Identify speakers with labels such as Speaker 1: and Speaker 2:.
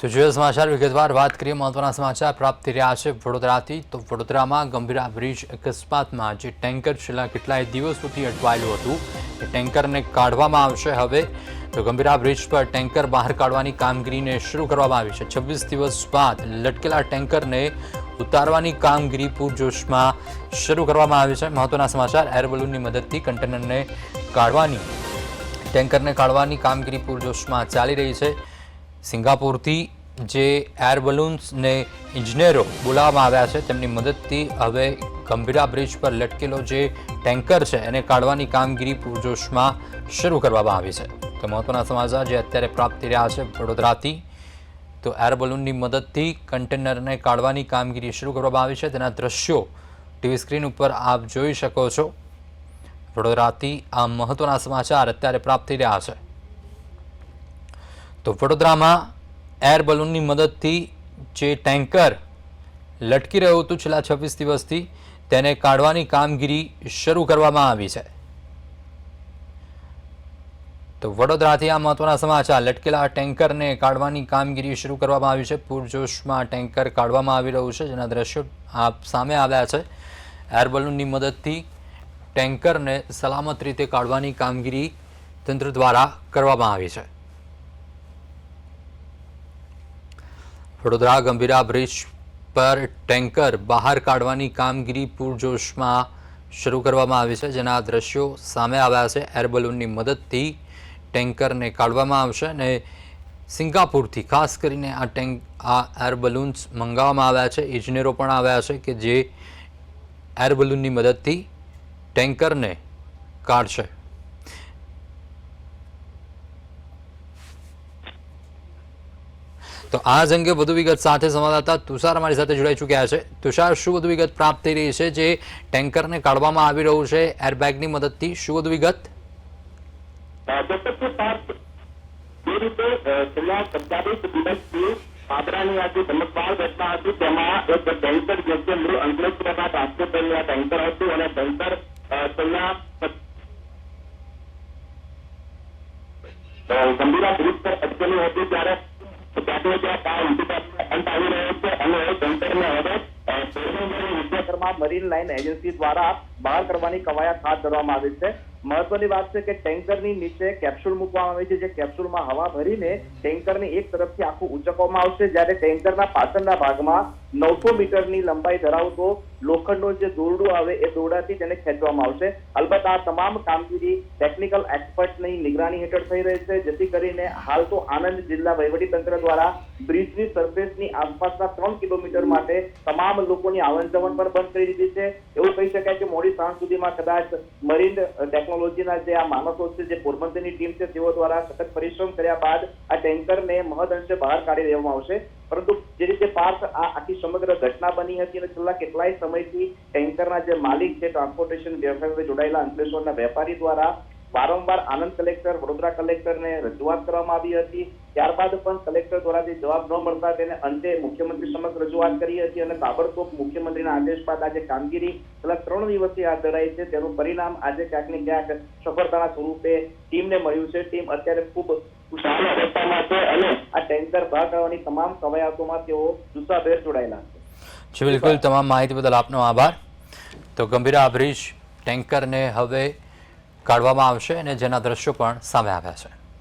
Speaker 1: તો જોઈએ સમાચાર. વિગતવાર વાત કરીએ, મહત્વના સમાચાર પ્રાપ્ત થઈ રહ્યા છે વડોદરાથી. તો વડોદરામાં ગંભીરા બ્રિજ અકસ્માતમાં જે ટેન્કર છેલ્લા કેટલાય દિવસોથી અટવાયેલું હતું, એ ટેન્કરને કાઢવામાં આવશે હવે. તો ગંભીરા બ્રિજ પર ટેન્કર બહાર કાઢવાની કામગીરીને શરૂ કરવામાં આવી છે. છવ્વીસ દિવસ બાદ લટકેલા ટેન્કરને ઉતારવાની કામગીરી પૂરજોશમાં શરૂ કરવામાં આવી છે. મહત્વના સમાચાર, એર બલૂનની મદદથી કન્ટેનરને કાઢવાની, ટેન્કરને કાઢવાની કામગીરી પૂરજોશમાં ચાલી રહી છે. સિંગાપુરથી જે એર બલૂન્સને ઇજનેરો બોલાવવામાં આવ્યા છે, તેમની મદદથી હવે ગંભીરા બ્રિજ પર લટકેલો જે ટેન્કર છે, એને કાઢવાની કામગીરી પૂરજોશમાં શરૂ કરવામાં આવી છે. તો મહત્વના સમાચાર જે અત્યારે પ્રાપ્ત થઈ રહ્યા છે વડોદરાથી, તો એર બલૂનની મદદથી કન્ટેનરને કાઢવાની કામગીરી શરૂ કરવામાં આવી છે. તેના દ્રશ્યો ટીવી સ્ક્રીન ઉપર આપ જોઈ શકો છો. વડોદરાથી આ મહત્વના સમાચાર અત્યારે પ્રાપ્ત થઈ રહ્યા છે. તો વડોદરામાં એર બલૂનની મદદથી જે ટેન્કર લટકી રહ્યું હતું છેલ્લા છવ્વીસ દિવસથી, તેને કાઢવાની કામગીરી શરૂ કરવામાં આવી છે. તો વડોદરાથી આ મહત્વના સમાચાર. લટકેલા ટેન્કરને કાઢવાની કામગીરી શરૂ કરવામાં આવી છે. પૂરજોશમાં ટેન્કર કાઢવામાં આવી રહ્યું છે, જેના દ્રશ્યો આપ સામે આવ્યા છે. એર બલૂનની મદદથી ટેન્કરને સલામત રીતે કાઢવાની કામગીરી તંત્ર દ્વારા કરવામાં આવી છે. વડોદરા ગંભીરા બ્રિજ પર ટેન્કર બહાર કાઢવાની કામગીરી પૂરજોશમાં શરૂ કરવામાં આવી છે, જેના દ્રશ્યો સામે આવ્યા છે. એર બલૂનની મદદથી ટેન્કરને કાઢવામાં આવશે અને સિંગાપુરથી, ખાસ કરીને આ ટેન્ક, આ એર બલૂન્સ મંગાવવામાં આવ્યા છે. ઇજનેરો પણ આવ્યા છે કે જે એર બલૂનની મદદથી ટેન્કરને કાઢશે. તો આ જ અંગે વધુ વિગત સાથે સંવાદદાતા તુષાર અમારી સાથે જોડાઈ ચૂક્યા છે. તુષાર, શું વધુ વિગત પ્રાપ્ત થઈ રહી છે જે ટેન્કરને કાઢવામાં આવી રહ્યું છે? એરબેગની મદદથી શું વધુ વિગત?
Speaker 2: ગંભીરા બ્રિજ પર અટકેલું હતું ત્યારે મરીન લાઇન એજન્સી દ્વારા બહાર કરવાની કવાયત હાથ ધરવામાં આવી છે. મહત્વની વાત છે કે ટેન્કરની નીચે કેપ્સ્યુલ મૂકવામાં આવે છે. જે કેપ્સ્યુલમાં હવા ભરીને ટેન્કરને એક તરફથી આખું ઉંચકવામાં આવશે. જ્યારે ટેન્કરના પાછળના ભાગમાં નવસો મીટરની લંબાઈ ધરાવતો લોખંડનો જે દોરડું આવે એ દોરડાથી તેને ખેંચવામાં આવશે. અલબત્ત આ તમામ કામગીરી ટેકનિકલ એક્સપર્ટની નિગરાની હેઠળ થઈ રહી છે, જેથી કરીને હાલ તો આણંદ જિલ્લા વહીવટી તંત્ર દ્વારા બ્રિજની સરફેસની આસપાસના ત્રણ કિલોમીટર માટે તમામ લોકોની આવન જવન પણ બંધ કરી દીધી છે. એવું કહી શકાય કે મોડી સાંજ સુધીમાં કદાચ મરીન ટેકનોલોજીના જે આ માણસો છે, જે પોરબંદરની ટીમ છે, તેઓ દ્વારા સતત પરિશ્રમ કર્યા બાદ આ ટેન્કરને મહદ અંશે બહાર કાઢી દેવામાં આવશે. પરંતુ જે રીતે પાર્થ આ આખી સમગ્ર ઘટના બની હતી અને છેલ્લા કેટલાય સમયથી ટેન્કરના જે માલિક છે ટ્રાન્સપોર્ટેશન વ્યવસાય સાથે જોડાયેલા અંકલેશ્વરના વેપારી દ્વારા વારંવાર આનંદ કલેક્ટર, વડોદરા કલેક્ટરને રજૂઆત કરવામાં આવી હતી. ત્યારબાદ પણ કલેક્ટર દ્વારા જે જવાબ ન મળતા તેને અંતે મુખ્યમંત્રી સમક્ષ રજૂઆત કરી હતી અને તાબડતોબ મુખ્યમંત્રીના આદેશ બાદ આજે કામગીરી છેલ્લા ત્રણ દિવસથી હાથ ધરાઈ છે. તેનું પરિણામ આજે ક્યાંક ને ક્યાંક સફળતાના સ્વરૂપે ટીમને મળ્યું છે. ટીમ અત્યારે ખૂબ ખુશાલ ટેન્કર બહાર કાઢવાની તમામ કવાયતોમાં તેઓ જુસ્સાભેર જોડાયેલા છે.
Speaker 1: જી બિલકુલ. તમામ માહિતી બદલ આપનો આભાર. તો ગંભીરા બ્રિજ ટેન્કરને હવે કાઢવામાં આવશે અને જેના દ્રશ્યો પણ સામે આવ્યા છે.